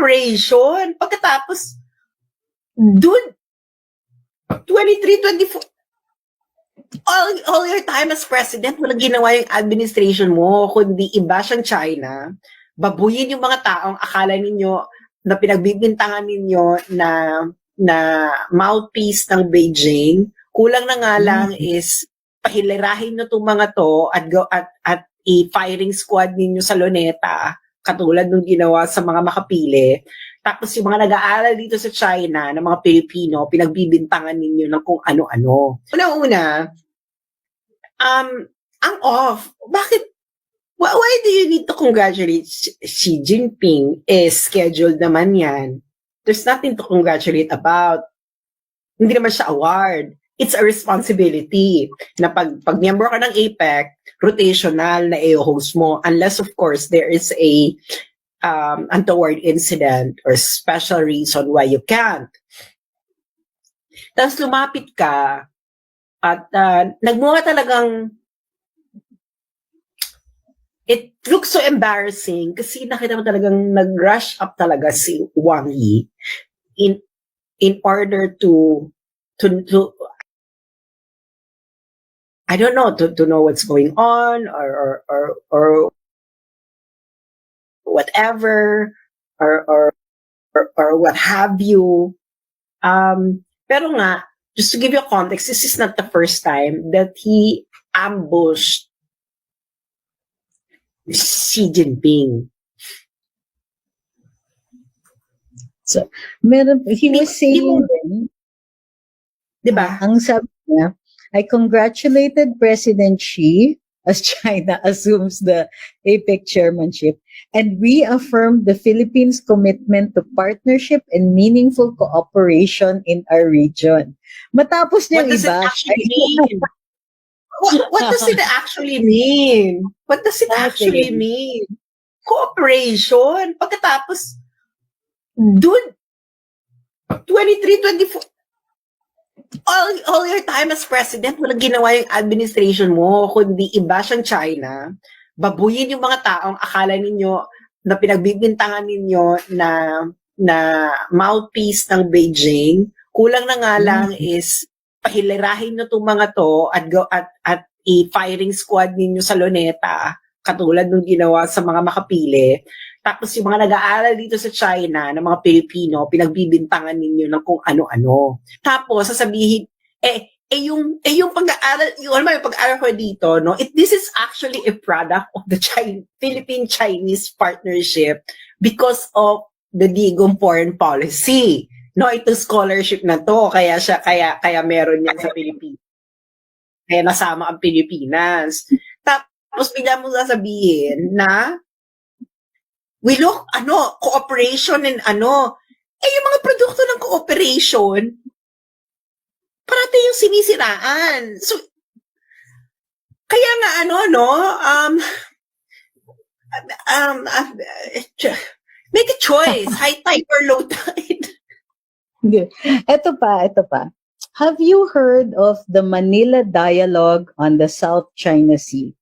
cooperation. Pagkatapos, dude, 23, 24, all, all your time as president, walang ginawa yung administration mo, kundi iba siyang China. Babuyin yung mga taong akala ninyo na pinagbibintangan ninyo na na mouthpiece ng Beijing. Kulang na nga lang is pahilirahin nyo itong mga to at, go, at, at i-firing squad ninyo sa Luneta, katulad nung ginawa sa mga makapili. Tapos yung mga nag-aaral dito sa China ng mga Pilipino, pinagbibintangan ninyo ng kung ano-ano. Una-una, um, ang off. Bakit? Why, why do you need to congratulate Xi Jinping? Eh, scheduled naman yan. There's nothing to congratulate about. Hindi naman siya award. It's a responsibility na pag, pag member ka ng APEC, rotational na i-host mo unless of course there is a um, untoward incident or special reason why you can't. Tapos lumapit ka at uh, nagmukha talagang it looks so embarrassing kasi nakita mo talagang nag-rush up talaga si Wang Yi in in order to to to I don't know to to know what's going on or or or, or whatever or or or, or what have you. Um pero nga just to give you a context this is not the first time that he ambushed Xi Jinping. Meron, he was saying 'di ba ang sabi niya, I congratulated President Xi as China assumes the APEC chairmanship and reaffirmed the Philippines' commitment to partnership and meaningful cooperation in our region. Matapos what niyang does it iba, actually mean? What, what does it actually mean? What does it actually mean? Cooperation? Pagkatapos dude 23 24 all, all your time as president, walang ginawa yung administration mo, kundi iba siyang China. Babuyin yung mga taong akala ninyo na pinagbibintangan ninyo na na mouthpiece ng Beijing. Kulang na nga lang is pahilirahin nyo itong mga to at, go, at, at i-firing squad ninyo sa Luneta, katulad nung ginawa sa mga makapili. Tapos yung mga nag-aaral dito sa China ng mga Pilipino, pinagbibintangan ninyo ng kung ano-ano. Tapos sasabihin, eh, eh yung, eh yung pag-aaral, yung mo, yung pag-aaral ko dito, no, it, this is actually a product of the China, Philippine-Chinese partnership because of the Digong foreign policy. No, ito scholarship na to, kaya siya, kaya, kaya meron yan sa Pilipinas. Kaya nasama ang Pilipinas. Tapos bigla mo sasabihin na we look, ano, cooperation and ano, eh yung mga produkto ng cooperation, parati yung sinisiraan. So, kaya nga ano, no, um, um, uh, make a choice, high tide or low tide. Ito pa, ito pa. Have you heard of the Manila Dialogue on the South China Sea?